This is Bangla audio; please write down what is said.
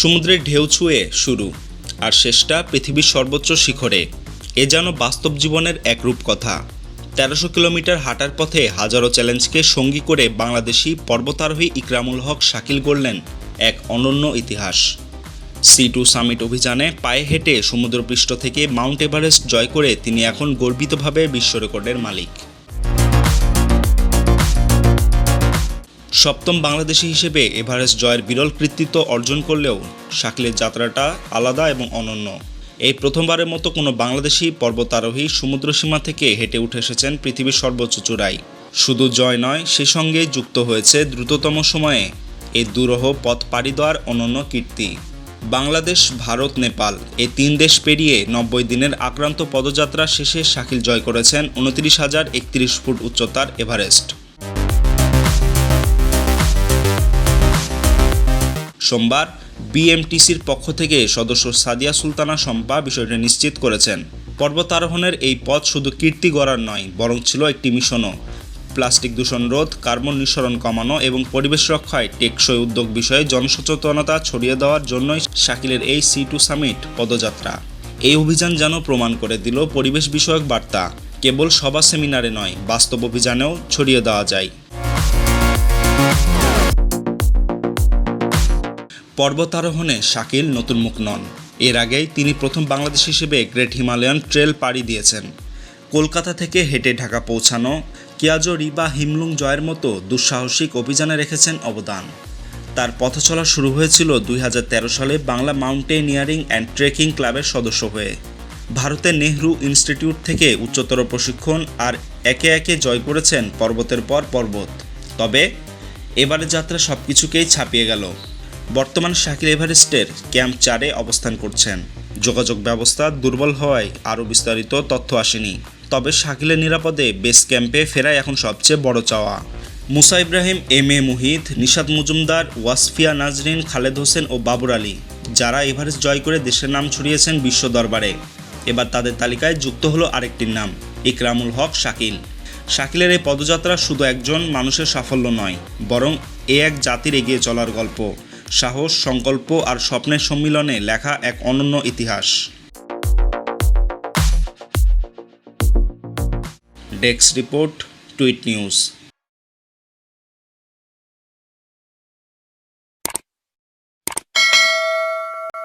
সমুদ্রের ঢেউ ছুঁয়ে শুরু। আর শেষটা পৃথিবীর সর্বোচ্চ শিখরে। এ যেন বাস্তব জীবনের এক রূপকথা। তেরোশো কিলোমিটার হাঁটার পথে হাজারো চ্যালেঞ্জকে সঙ্গী করে বাংলাদেশি পর্বতারোহী ইকরামুল হক শাকিল গড়লেন এক অনন্য ইতিহাস। সি টু সামিট অভিযানে পায়ে হেঁটে সমুদ্রপৃষ্ঠ থেকে মাউন্ট এভারেস্ট জয় করে তিনি এখন গর্বিতভাবে বিশ্ব রেকর্ডের মালিক। সপ্তম বাংলাদেশি হিসেবে এভারেস্ট জয়ের বিরল কৃতিত্ব অর্জন করলেও শাকিলের যাত্রাটা আলাদা এবং অনন্য। এই প্রথমবারের মতো কোনো বাংলাদেশি পর্বতারোহী সমুদ্রসীমা থেকে হেঁটে উঠে এসেছেন পৃথিবীর সর্বোচ্চ চূড়াই শুধু জয় নয়, সে সঙ্গে যুক্ত হয়েছে দ্রুততম সময়ে এই দুরহ পথ পাড়ি দেওয়ার অনন্য কীর্তি। বাংলাদেশ, ভারত, নেপাল এই তিন দেশ পেরিয়ে নব্বই দিনের আক্রান্ত পদযাত্রা শেষে শাকিল জয় করেছেন উনত্রিশ হাজার একত্রিশ ফুট উচ্চতার এভারেস্ট। সোমবার বিএমটিসির পক্ষ থেকে সদস্য সাদিয়া সুলতানা শম্পা বিষয়টি নিশ্চিত করেছেন। পর্বতারোহণের এই পথ শুধু কীর্তি গড়ার নয়, বরং ছিল একটি মিশনও। প্লাস্টিক দূষণ রোধ, কার্বন নিঃসরণ কমানো এবং পরিবেশ রক্ষায় টেকসই উদ্যোগ বিষয়ে জনসচেতনতা ছড়িয়ে দেওয়ার জন্যই শাকিলের এই সি টু সামিট পদযাত্রা। এই অভিযান যেন প্রমাণ করে দিল পরিবেশ বিষয়ক বার্তা। কেবল সভা সেমিনারে নয়, বাস্তব অভিযানেও ছড়িয়ে দেওয়া যায়। পর্বতারোহণে শাকিল নতুন মুখ নন। এর আগেই তিনি প্রথম বাংলাদেশ হিসেবে গ্রেট হিমালয়ান ট্রেল পাড়ি দিয়েছেন। কলকাতা থেকে হেঁটে ঢাকা পৌঁছানো কিয়াজো রিবা হিমলুং জয়ের মতো দুঃসাহসিক অভিযানে রেখেছেন অবদান। তার পথ চলা শুরু হয়েছিল দুই হাজার তেরো সালে বাংলা মাউন্টেনিয়ারিং অ্যান্ড ট্রেকিং ক্লাবের সদস্য হয়ে। ভারতের নেহরু ইনস্টিটিউট থেকে উচ্চতর প্রশিক্ষণ আর একে একে জয় করেছেন পর্বতের পর পর্বত। তবে এবারের যাত্রা সব কিছুকেই ছাপিয়ে গেল। বর্তমান শাকিল এভারেস্টের ক্যাম্প চারে অবস্থান করছেন। যোগাযোগ ব্যবস্থা দুর্বল হওয়ায় আরও বিস্তারিত তথ্য আসেনি। তবে শাকিলের নিরাপদে বেস ক্যাম্পে ফেরাই এখন সবচেয়ে বড় চাওয়া। মুসা ইব্রাহিম, এম এ মুহিত নিশাদ মজুমদার, ওয়াসফিয়া নাজরিন, খালেদ হোসেন ও বাবুর আলী, যারা এভারেস্ট জয় করে দেশের নাম ছড়িয়েছেন বিশ্ব দরবারে। এবার তাদের তালিকায় যুক্ত হলো আরেকটির নাম, ইকরামুল হক শাকিল। শাকিলের এই পদযাত্রা শুধু একজন মানুষের সাফল্য নয়, বরং এ এক জাতির এগিয়ে চলার গল্প। সাহস সংকল্প আর স্বপ্নের সম্মিলনে লেখা এক অনন্য ইতিহাস। Desk report tweet news.